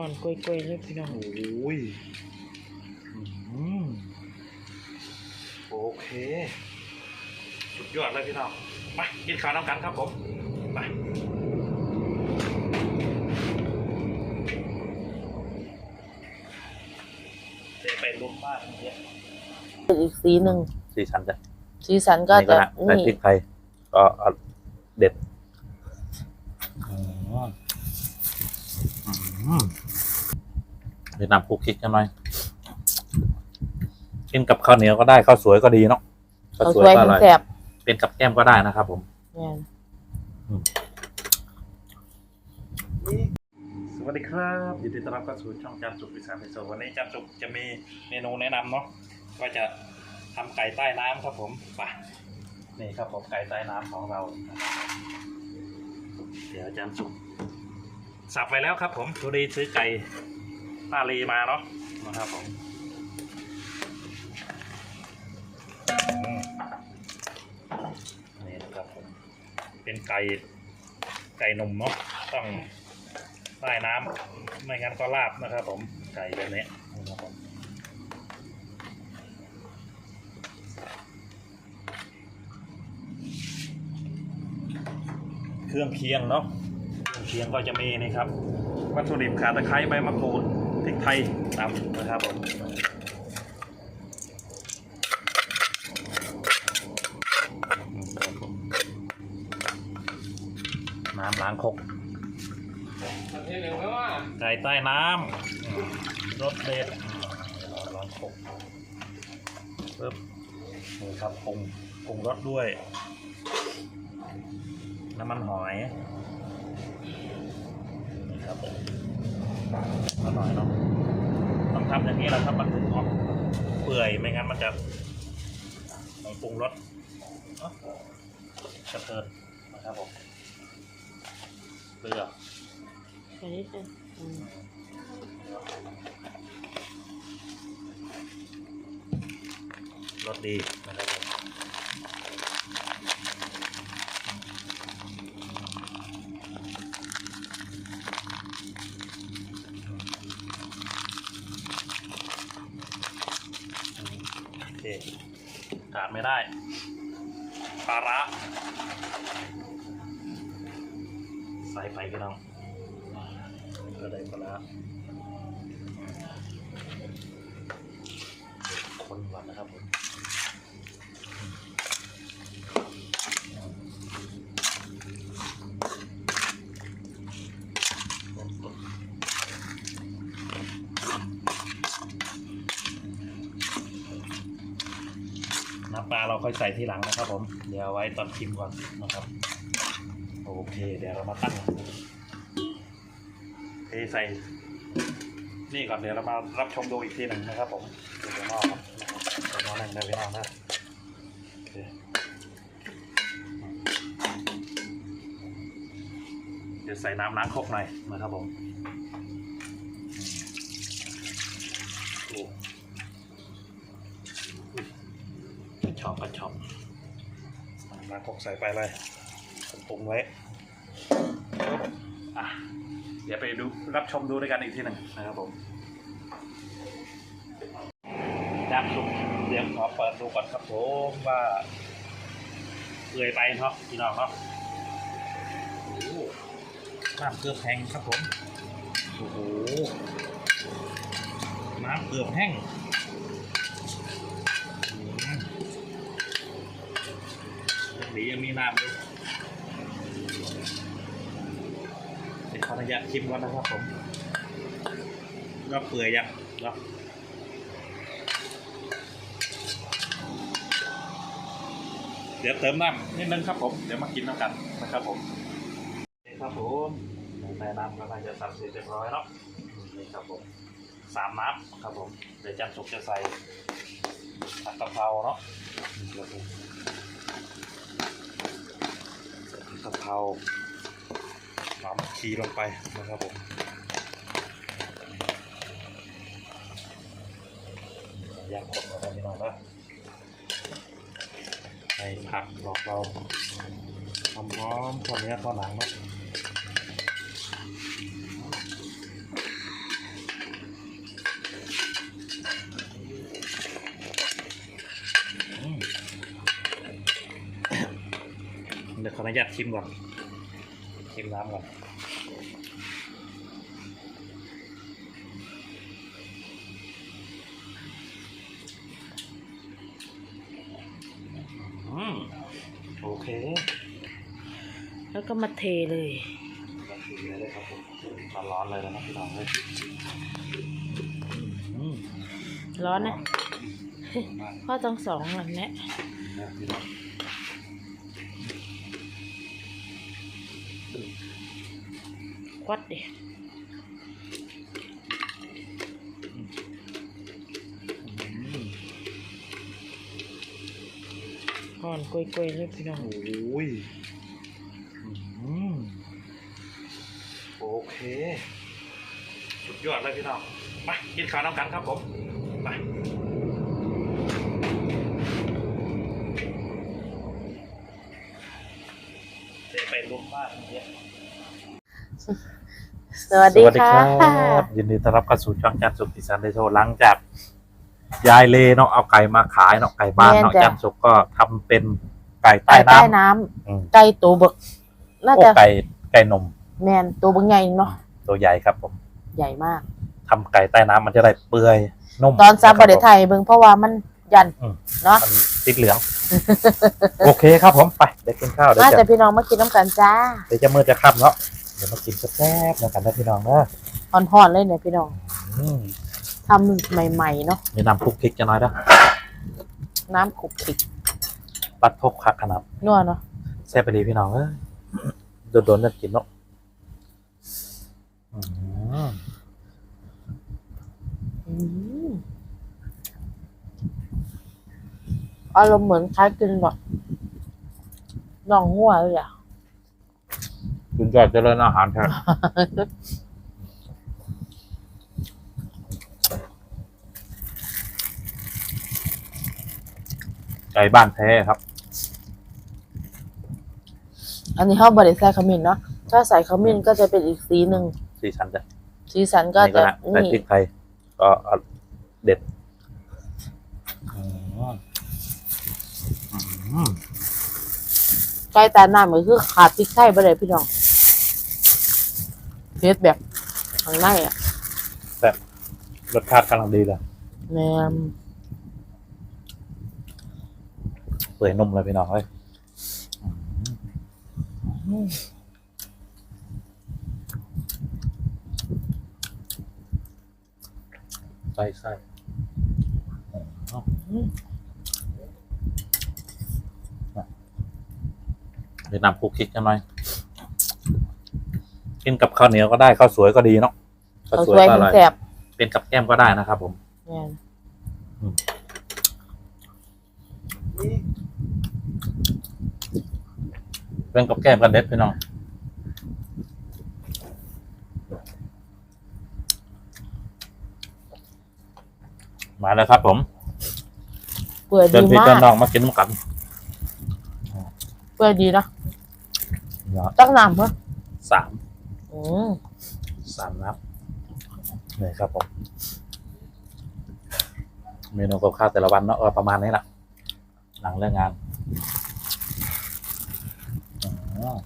ห่อนกล้วยๆเลยพี่น้อง โอ้ยอืมโอเค สุดยอดเลยพี่น้องมากินข้าวน้ำกันครับผมไปเดี๋ยวไปรวมบ้านเยอะอีกสีหนึ่งสีสันจะสีสันก็นี่จะนะใส่พรินี่กไทยก็เอาเด็ดอื มอืมเดี๋ยวนำคุกคิกกันหน่อยกินกับข้าวเหนียวก็ได้ข้าวสวยก็ดีเนาะข้าวเอาสสวยวยก็อถึงร่อยแสบเป็นกับแก้มก็ได้นะครับ ผมเนี่ยสวัสดีครับยินดีต้อนรับเข้าสู่ช่องจามสุกพิสานพิโซวันนี้จามสุกจะมีเมนูแนะนำเนาะก็จะทำไก่ใต้น้ำครับผมไปนี่ครับผมไก่ใต้น้ำของเรา เดี๋ยวจามสุกสับไปแล้วครับ ผมทุดีซื้อไก่ ป้าลีมาเนาะนะครับผมนี่นะครับผมเป็นไก่ไก่นมเนาะต้องใต้น้ำไม่งั้นก็ลาบนะครับ ผมไก่แบบนี้นะครับผมเครื่องเคียงเนาะเครื่องเคียงก็จะมีนี่ครับ วัตถุดิบขาตะไคร้ใบมะกรูด ไทยตำนะครับผมน้ำล้างคกไก่ใต้น้ำรสเด็ดร้อนคกปึ๊บนี่ครับปรุงปรุงรสด้วย น้ำมันหอยนี่ครับผม อร่อยเนาะต้องทำอย่างนี้แหละครับมันถึงออกเปื่อยไม่งั้นมันจะต้องปรุงรสกระเทินนะครับผมเกลืออันนี้เป็นอืมรสดีนะครับผมโอเค ขาดไม่ได้ปลาระใส่ไปกันเองก็ได้ปลาระคนหวานนะครับผม น้ำปลาเรา ค่อยใส่ทีหลังนะครับ ผม เดี๋ยวไว้ตอนชิมพ์ก่อนนะครับ โอเค เดี๋ยวเรามาตั้งเทใส่นี่ก่อนเดี๋ยวเรามารับชมดูอีกทีหนึ่งนะครับ ผมเดี๋ยวมอครับเดี๋ยวมอบหนึ่งได้พี่น้องนะเคเดี๋ยวใส่น้ำล้างครกหน่อยนะครับผมโอ้ ชอบก็ชอบมากกใส่ไปเลยผมปรุงไว้อะเดี๋ยวไปดูรับชมดูด้วยกันอีกทีหนึ่งนะครับผมจามสุกเดี๋ยวขอเปิดดูก่อนครับผมว่าเปื่อยไปเนาะพี่น้องเนาะโอ้โหน้ำเกือบแห้งครับผม โอ้โห น้ำเกือบแห้งอืม ยังดียังมี น้ำอยู่เดี๋ยวขออนุญาตชิมก่อนนะครับผมก็เปื่อยยังเนาะเดี๋ยวเติมน้ำนิดนึงครับผม เดี๋ยวมากินน้ำกันนะครับผมนี่ครับผมใส่น้ำก็น่าจะสับเสร็จเรียบร้อยเนาะนี่ครับผมสามน้ำครับผม เดี๋ยวจันสุกจะใส่ผัดกะเพราเนาะ กะเพราหอมชีลงไปนะครับผมย่างคนนะครับพี่น้องนะใส่ผักหลอกเราหอมหอมตอนนี้ตอนหลังเนาะ เดี๋ยวขออ นุญาตชิมก่อน ชิมน้ำก่อนอืมโอเค แล้วก็มาเทเลยก็ชิมได้เลยครับผมร้อนๆเลยนะพี่น้องเลยอืมร้อนนะมากพ่อต้องสองอันเนี้ย นะพี่น้องควัดดิอืมห่อนกล้วยๆเลยพี่น้อง โอ้ยอืมโอเค สุดยอดเลยพี่น้องมากินข้าวน้ำกันครับผม ไปเดี๋ยวไปรวมบ้านเนี้ย สวัสดีค่ะบยินดีต้อนรับเข้าสู่ช่องจันทร์สุขอีสานเดโชหลังจากยายเลเนาะเอาไก่มาขายเนาะไก่บ้านเนาะแม่นจ้ะจันทร์สุขก็ทำเป็นไก่ใต้ไก่ใต้น้ำน้ำอืมไก่ตัวเบิกน่าโอ้จะไก่ไก่นมแมนตัวเบิกใหญ่เนาะตัวใหญ่ครับผม ใหญ่มากทำไก่ใต้น้ำมันจะได้เปื่อยนุ่มตอนซับะบครัริผมไทยเบิ่งเพราะว่ามันยันอืมเนาะมันติดเหลือง โอเคครับผมไปเดี๋ยวกินข้าวเดี๋ยวมาจะแต่พี่น้องมากินน้ำกันจ้าเดี๋ยวจะมือจะค่ำแล้วเดี๋ยวมากินแซ่บๆนะกันนะพี่น้องนะห่อนๆเลยเนี่ยพี่น้องอืมทำใหม่ๆเนาะมีน้ำคลุกคลิกจะน้อยนะน้ำขลุกขลิกปัดทบคักขนาดนัวเนาะแซ่บไปดีพี่น้องเอ้ยโดนๆจะกินเนาะอืมอืมอารมณ์เหมือนคล้ายกินแบบน่องหัวเลยอะ คุณยอดเจริญอาหารครับไก่บ้านแท้ครับ อันนี้เขาบริใส่ขมิ้นเนาะถ้าใส่ขมิ้นก็จะเป็นอีกสีหนึ่งสีสันจะสีสันก็นี่ก็จะได้ใส่นี่พริกไทยก็เอาเด็ดอืมอืมไก่ตาหน้าเหมือนคือขาดพริกไทยไปเลยพี่น้อง เพชรแบบข้างในอะรสชาติกำลังดีเลยแม่มเปื่อยนุ่มเลยพี่น้องเอ้ยอืมใส่ใส่อืมเดี๋ยวนำคุกคิกกันหน่อย กินกับข้าวเหนียวก็ได้ข้าวสวยก็ดีเนาะข้าวเขาสสววยยก็อถึงร่อยแสบเป็นกับแก้มก็ได้นะครับ ผมแม่นเป็นกับแก้มกันเด็ดพี่น้องมาแล้วครับผมเปื่อยเดิดีนพี่มาเดินกน้องมากินกันเปื่อยดีเนาะเนาะจักน้ำเหรอสาม อืมสามนับนี่ครับผมเมนูกับข้าวแต่ละวันเนาะประมาณนี้แหละหลังเลิกงานอ๋อ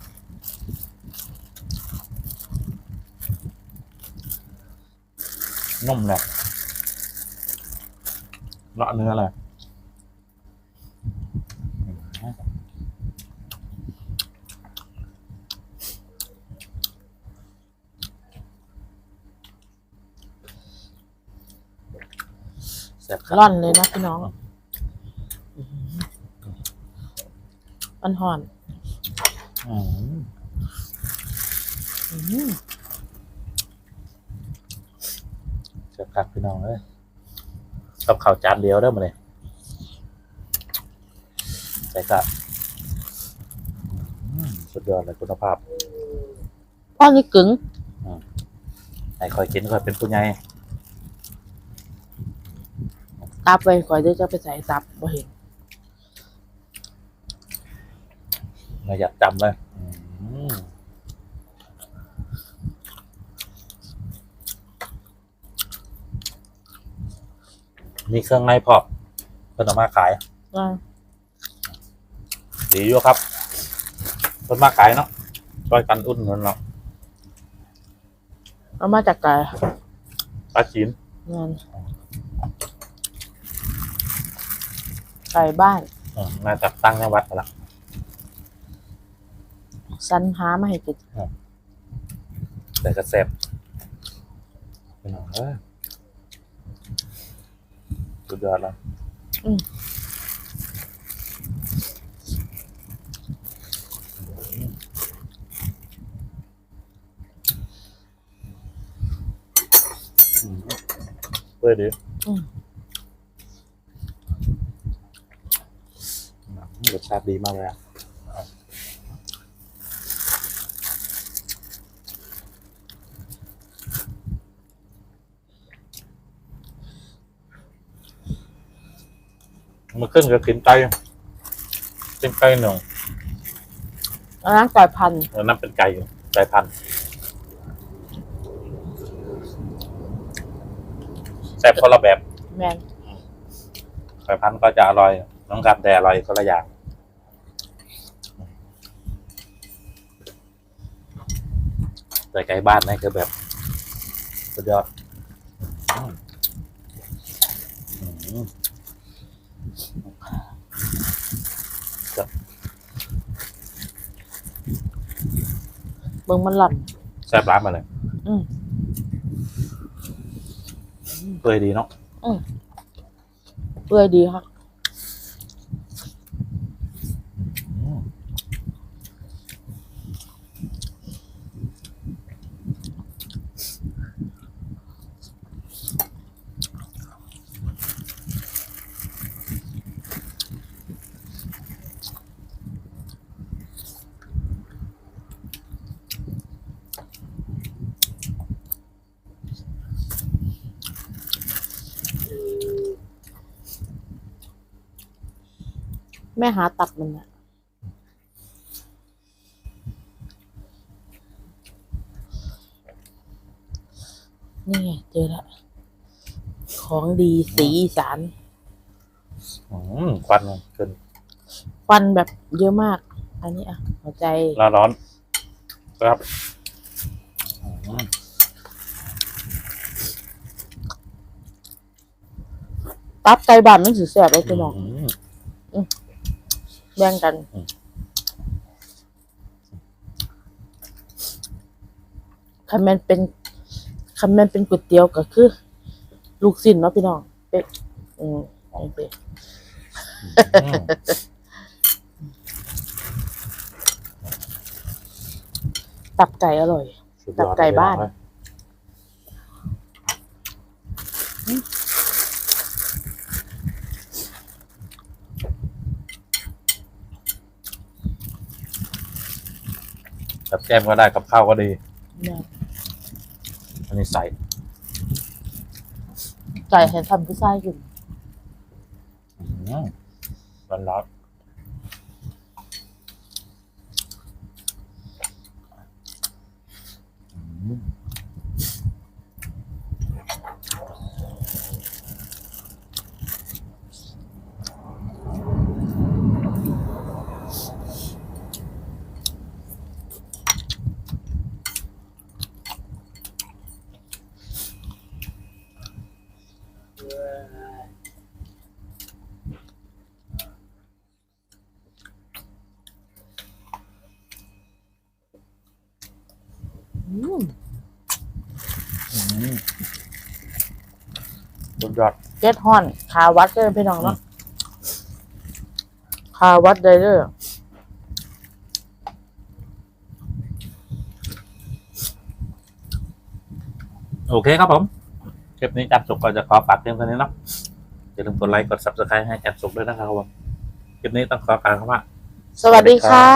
นุ่มเลยเลาะเนื้อเลย แซ่บครับร่อนเลยนะพี่น้องมันห่อนอืมอืมแซ่บครับพี่น้องเอ้ยกับข้าวจานเดียวได้อมาเลยใส่ครับอืมสุดยอดเลยคุณภาพ พ่อนี่กึ๋งไหนคอยกินคอยเป็นผู้ใหญ่ ตับไว้ก่อนเดี๋ยวจะไปใส่ตับบ่เห็นไม่อยากจำเลยอืมมีเครื่องในพร้อมเพิ่นเอามาขาย อ่าดีอยู่ครับคนมาขายเนาะช่วยกันอุ่นเงินเนาะเอามาจากไก่ปลาจีนเงิน ไก่บ้านอืมมาจากตั้งจังหวัดนั่นละสันหามาให้กินแต่ก็แซ่บพี่น้องเอ้ยสุดยอดแล้วอืมเพื่อดี อืม รสชาติดีมากเลยอะเมื่อขึ้นก็กินไก่เป็นไก่หนึ่งอันนั้นไก่พันธุ์เออนั่นเป็นไก่อยู่ไก่พันธุ์แซ่บคนละแบบแมน ไก่พันธุ์ก็จะอร่อย น้องกันแต่อร่อยคนละอย่าง แต่ไก่บ้านนี่คือแบบสุดยอดอืมอืมเบิ่งมันหล่อนแซ่บร้านมาเลยอืมเปื่อยดีเนาะเปื่อยดีค่ะ ม่หาตับมันอะนี่ไงเจอละ ของดีสีอีสานอืมควันขึ้นควันแบบเยอะมาก อันนี้อะ หัวใจร้อนร้อนครับอืมตับไก่บ้านมันสิแสบไอ้พี่น้อง อืม แบ่งกันอืมคันแมนเป็นคันแมนเป็นก๋วยเตี๋ยวก็คือ ลูกสิ้นเนาะพี่น้อง เป็ดอืมโอเคอืมตับไก่อร่อยสุดยอดตับไก่บ้าน เลย กับแก้มก็ได้กับข้าวก็ดี เนี่ยอันนี้ใส่ไก่ให้ทำผู้ชายกิน ร้อนร้อนอืมอืม สุดยอดเจ็ดฮอน ขาวัดเลยพี่น้องเนาะขาวัดได้เลยโอเคครับผม คลิปนี้จัดสุกก็จะขอฝากเพียงเท่านี้เนาะอย่าลืมกดไลค์กด subscribe ให้จัดสุกด้วยนะครับผม คลิปนี้ต้องขอกล่าวคำว่า สวัสดีสวัสดีครัค่ะ